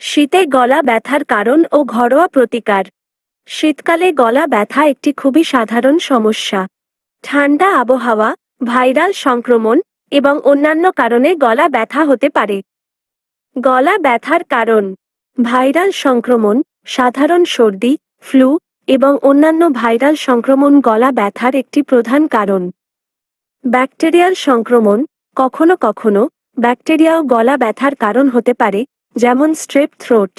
শীতে গলা ব্যথার কারণ ও ঘরোয়া প্রতিকার। শীতকালে গলা ব্যথা একটি খুবই সাধারণ সমস্যা। ঠান্ডা আবহাওয়া, ভাইরাল সংক্রমণ এবং অন্যান্য কারণে গলা ব্যথা হতে পারে। গলা ব্যথার কারণ, ভাইরাল সংক্রমণ, সাধারণ সর্দি, ফ্লু এবং অন্যান্য ভাইরাল সংক্রমণ গলা ব্যথার একটি প্রধান কারণ। ব্যাকটেরিয়াল সংক্রমণ, কখনো কখনো ব্যাকটেরিয়াও গলা ব্যথার কারণ হতে পারে যেমন স্ট্রেপ থ্রোট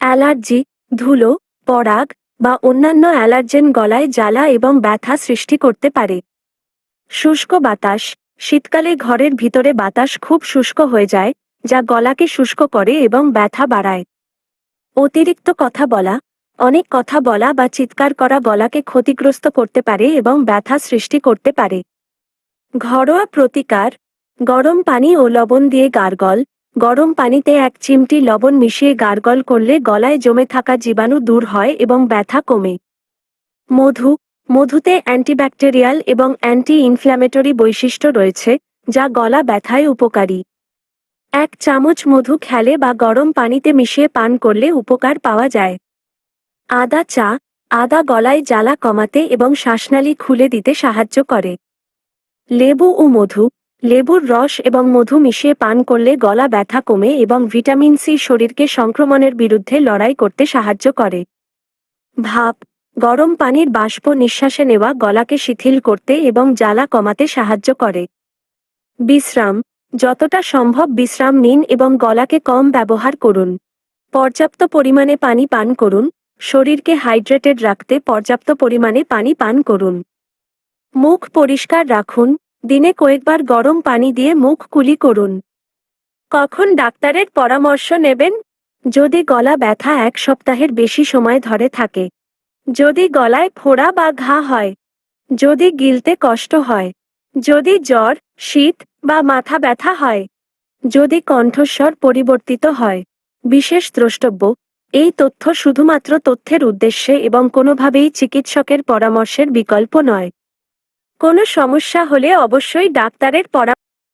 অ্যালার্জি, ধুলো, পরাগ বা অন্যান্য অ্যালার্জেন গলায় জ্বালা এবং ব্যথা সৃষ্টি করতে পারে। শুষ্ক বাতাস, শীতকালে ঘরের ভিতরে বাতাস খুব শুষ্ক হয়ে যায়, যা গলাকে শুষ্ক করে এবং ব্যথা বাড়ায়। অতিরিক্ত কথা বলা, অনেক কথা বলা বা চিৎকার করা গলাকে ক্ষতিগ্রস্ত করতে পারে এবং ব্যথা সৃষ্টি করতে পারে। ঘরোয়া প্রতিকার, গরম পানি ও লবণ দিয়ে গার্গল গরম পানিতে এক চিমটি লবণ মিশিয়ে গার্গল করলে গলায় জমে থাকা জীবাণু দূর হয় এবং ব্যথা কমে। মধু, মধুতে অ্যান্টিব্যাকটেরিয়াল এবং অ্যান্টি ইনফ্ল্যামেটরি বৈশিষ্ট্য রয়েছে, যা গলা ব্যথায় উপকারী। এক চামচ মধু খেলে বা গরম পানিতে মিশিয়ে পান করলে উপকার পাওয়া যায়। আদা চা, আদা গলায় জ্বালা কমাতে এবং শ্বাসনালী খুলে দিতে সাহায্য করে। লেবু ও মধু লেবুর রস এবং মধু মিশিয়ে পান করলে গলা ব্যথা কমে এবং ভিটামিন সি শরীরকে সংক্রমণের বিরুদ্ধে লড়াই করতে সাহায্য করে। ভাপ গরম পানির বাষ্প নিঃশ্বাসে নেওয়া গলাকে শিথিল করতে এবং জ্বালা কমাতে সাহায্য করে। বিশ্রাম, যতটা সম্ভব বিশ্রাম নিন এবং গলাকে কম ব্যবহার করুন। পর্যাপ্ত পরিমাণে পানি পান করুন, শরীরকে হাইড্রেটেড রাখতে পর্যাপ্ত পরিমাণে পানি পান করুন। মুখ পরিষ্কার রাখুন দিনে কয়েকবার গরম পানি দিয়ে মুখ কুলি করুন। কখন ডাক্তারের পরামর্শ নেবেন? যদি গলা ব্যথা এক সপ্তাহের বেশি সময় ধরে থাকে। যদি গলায় ফোড়া বা ঘা হয়। যদি গিলতে কষ্ট হয়। যদি জ্বর, শীত বা মাথা ব্যথা হয়। যদি কণ্ঠস্বর পরিবর্তিত হয়। বিশেষ দ্রষ্টব্য, এই তথ্য শুধুমাত্র তথ্যের উদ্দেশ্যে এবং কোনোভাবেই চিকিৎসকের পরামর্শের বিকল্প নয়। কোনো সমস্যা হলে অবশ্যই ডাক্তারের পরামর্শ